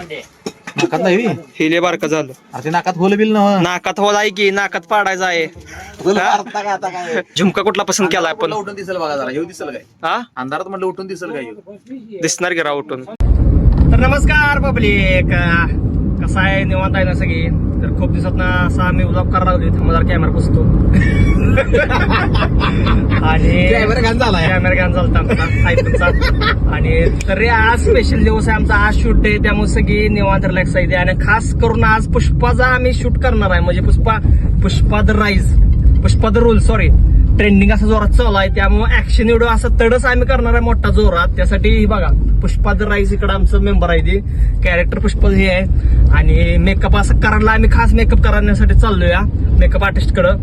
नाकात नाही हिले बारकं झालं. अरे ते नाकात होल बिल ना नाकात होल आहे की नाकात पाडायचं आहे. हा? झुमका कुठला पसंत केलाय आपण? उठून दिसेल बघा जरा हे दिसेल काय? हा? अंधारात म्हटलं उठून दिसेल काय ह्यो? दिसणार की उठून? तर नमस्कार पब्लिक. कसा आहे निवांत आहे ना सगळी? तर खूप दिवसात ना असा आम्ही ब्लॉग करायला लागलो इथे मला कॅमेरा पुसतो आणि घाण. कॅमेरा घाण झालता आमचा आयफोनचा. आणि तरी आज स्पेशल दिवस आहे आमचा आज शूट आहे त्यामुळे सगळी निवांत रिलॅक्स आहे. आणि खास करून आज पुष्पाचा आम्ही शूट करणार आहे. म्हणजे Pushpa Pushpa the rise Pushpa the rule sorry trending असं जोरात चालू आहे त्यामुळे ऍक्शन व्हिडिओ असं तडच आम्ही करणार आहे मोठा जोरात. त्यासाठी बघा पुष्पा द राईज इकडे आमचं मेंबर आहे ती. कॅरेक्टर पुष्पा हे आहे. आणि मेकअप असं करायला आम्ही खास मेकअप करण्यासाठी चाललोय या मेकअप आर्टिस्ट कडं.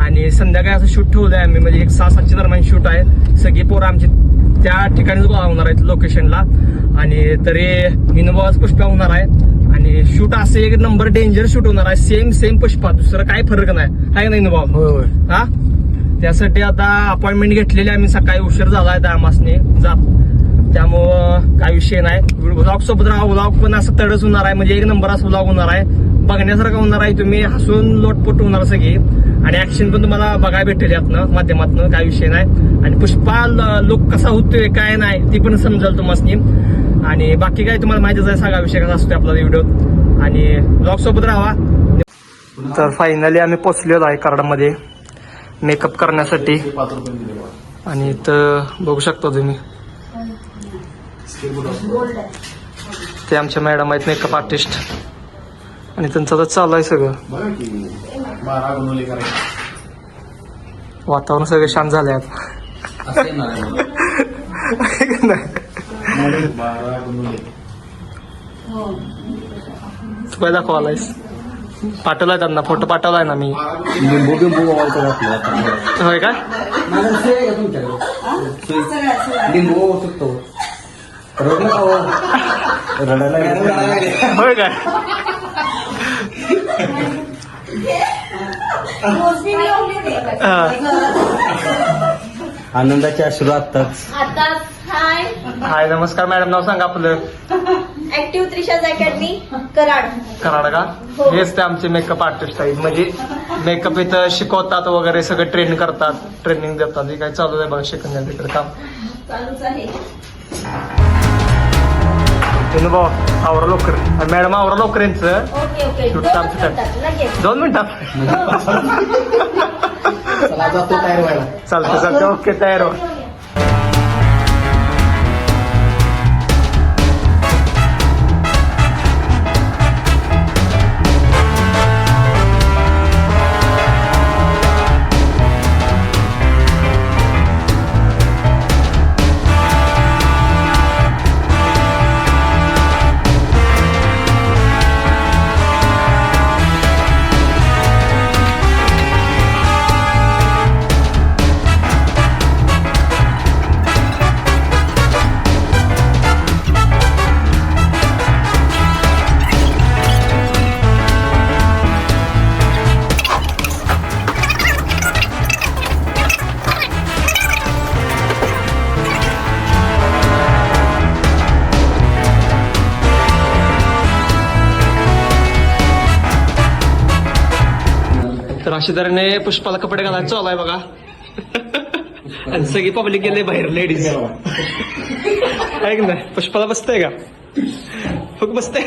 आणि संध्याकाळी असं शूट ठेवलंय आम्ही म्हणजे एक सहा सातच्या दरम्यान शूट आहे. सगळी पोरं आमची त्या ठिकाणीच गोळा होणार आहेत लोकेशनला आणि तरी विनोबाच पुष्पा होणार आहे. आणि शूट असं एक नंबर डेंजर शूट होणार आहे. सेम सेम पुष्पा दुसरं काय फरक नाही. आहे ना होय. हा? त्यासाठी आता अपॉइंटमेंट घेतलेली आम्ही सकाळी उशीर झाला आहे दामासने. जात त्यामुळं काय विषय नाही. व्लॉग सोबत राहा. व्लॉग पण असं तडच होणार आहे. म्हणजे एक नंबर असं व्लॉग होणार आहे. बघण्यासारखं होणार आहे तुम्ही. हसून लोटपोट होणार सगळी. आणि ऍक्शन पण तुम्हाला बघायला भेटेल यातनं माध्यमातनं. काय विषय नाही. आणि पुष्पा लुक कसा होतोय काय नाही ती पण समजेल तुम्हाला आणि बाकी काय तुम्हाला माहितीच आहे सगळा विषय कसा असतो आपला व्हिडिओ आणि ब्लॉग सोबत राहा. तर फायनली आम्ही पोचलेलो आहे कार्डमध्ये. मेकअप करण्यासाठी. आणि इथं बघू शकता तुम्ही. ते आमच्या मॅडम आहेत मेकअप आर्टिस्ट. आणि त्यांचं तर चालू आहे सगळं. वातावरण सगळं शांत झालं आता. आहे तू काय दाखवालायस पाठवलाय त्यांना फोटो पाठवलाय ना मी. लिंबू बिंबू वावायचं आपल्याला होय काय लिंबू शकतो. रडायला होय काय? हा. आनंदाची अश्रू आत्ताच. आता हाय. हाय नमस्कार मॅडम नाव सांगा आपलं. त्रिशाज अकॅडमी कराड. कराड का? हो. हेच ते आमचे मेकअप आर्टिस्ट आहेत. म्हणजे मेकअप इथं शिकवतात वगैरे सगळं ट्रेन करतात. ट्रेनिंग देतात. हे काय चालू आहे बघा शिकण्याचं तिकडे काम. चालूच आहे. भाऊ आवरा लवकर मॅडम आवरा लवकर यांचं ओके ओके. Shoot दोनच चालतं काय? मिनिटात, लगेच. दोन मिनिटात चला जातो तयार व्हायला. चालतं चालतं. ओके तयार व्हा तर तऱ्हेने पुष्पाला कपडे घालायला चालू आहे बघा. आणि सगळी पब्लिक गेले बाहेर लेडीज ऐक ना पुष्पाला बसतंय का? फुक बसतंय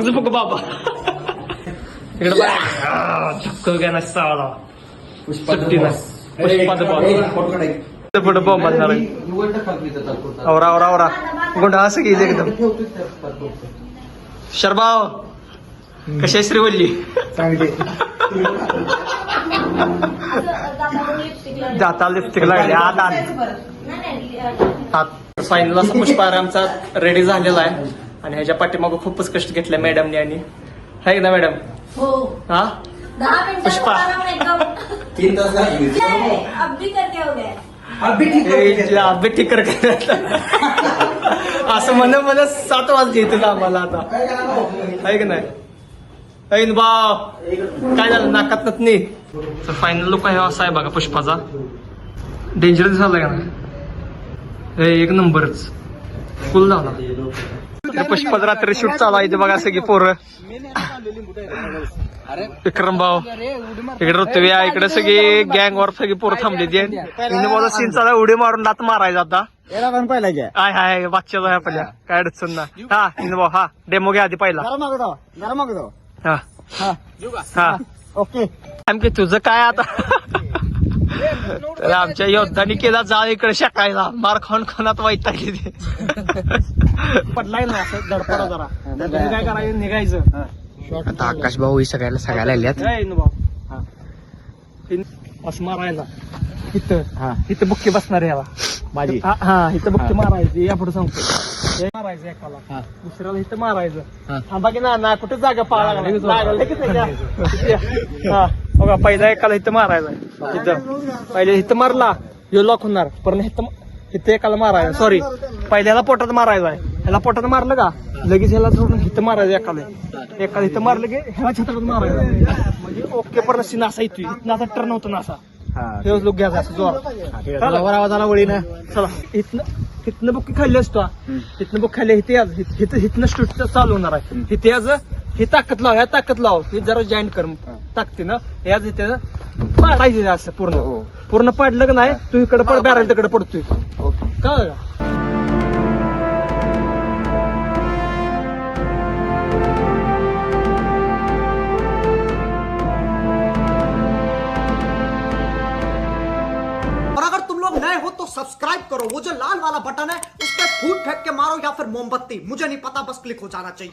झपक बाबा. इकडे झपक घ्या सावाला. सुट्टीला पुष्पाचं बॉल. पुढे बॉम्ब बांधणार आहे. औरा औरा औरा गुंडा असं गेली एकदम. शरबाव कशी श्रीवल्ली? जाता लिपस्टिक लागली. आत आत. हात फायनल असा पुष्पहार आमचा रेडी झालेला आहे. आणि ह्याच्या पाठीमागं खूपच कष्ट घेतले मॅडमने आणि. आहे ना मॅडम हो. हा? पुष्पा. तीन तास करके हो हे अभ्य ठीक कर असं म्हण मला सात वाजले इथं आम्हाला आता. आहे का नाही? ऐन बाव काय झालं? नाकात नाही तर फायनल लुक आहे असा आहे बघा पुष्पाचा. डेंजरस झालाय का हे एक नंबरच. फुल झाला. पुष्पद रात्री शूट चालू आहे. इथे बघा सगळी पोरं. विक्रम भाऊ. इकडे ऋतव्या इकडे सगळी गँग वर सगळी पोरं थांबली ती. बोला सीन चालू उडी मारून लात मारायचा आता. हाय हाय बादशाह आहे आपल्या. काय अडचण ना हा भाऊ हा डेमो घ्या आधी पहिला. हा. हा. हा. ओके. आमके तुझं काय आता? तर आमच्या योद्धानी केला जा इकडे शेकायला. मार खाऊन खानात ते. पडलाय ना असं धडपडा जरा. काय करायचं? निघायचं. आता आकाश भाऊ ही सगळ्याला सगळ्याला आल्यात हा. असं मारायला. इथं. हा. इथं बुक्की बसणार याला. माझी? हा हा, इथं बुक्की मारायची. या पुढे सांगतो. मारायचं. एकाला. दुसऱ्याला इथं मारायचं. थांबा की ना ना कुठे जागा पाळा लागला? त्याच्या. हा. बघा पहिला एकाला इथं मारायचं इथं. पहिले इथं मारला यो लॉक होणार. पण इथं इथं एकाला मारायचं सॉरी पहिल्याला पोटात मारायचं आहे. ह्याला पोटात मारलं का? लगेच ह्याला सोडून इथं मारायचं एकाला. एकाला इथं मारलं की ह्याला छतात मारायचं म्हणजे ओके पण सीन असा इथं. असा टर्न होतो ना असा हा लोक घ्यायचा असं वर आवाज आला वळीनं चला. इथनं इथनं बुक खाल्ली असतो. इथनं बुक खाल्ली इथे आज इथनं स्टूट चालू होणार आहे. इथे आज हे ताकद लाव ह्या ताकद लाव. हे जरा जॉईंट कर ताकते ना. हे आज इथे पाडायचे असं पूर्ण. हो. पूर्ण पाडलं का नाही तू इकडे पड बॅरल तिकडे पडतोय. का तो करो वो जो लाल वाला बटन है उस पर फूट फेंक के मारो या फिर मोमबत्ती। मुझे नहीं पता बस क्लिक हो जाना चाहिए।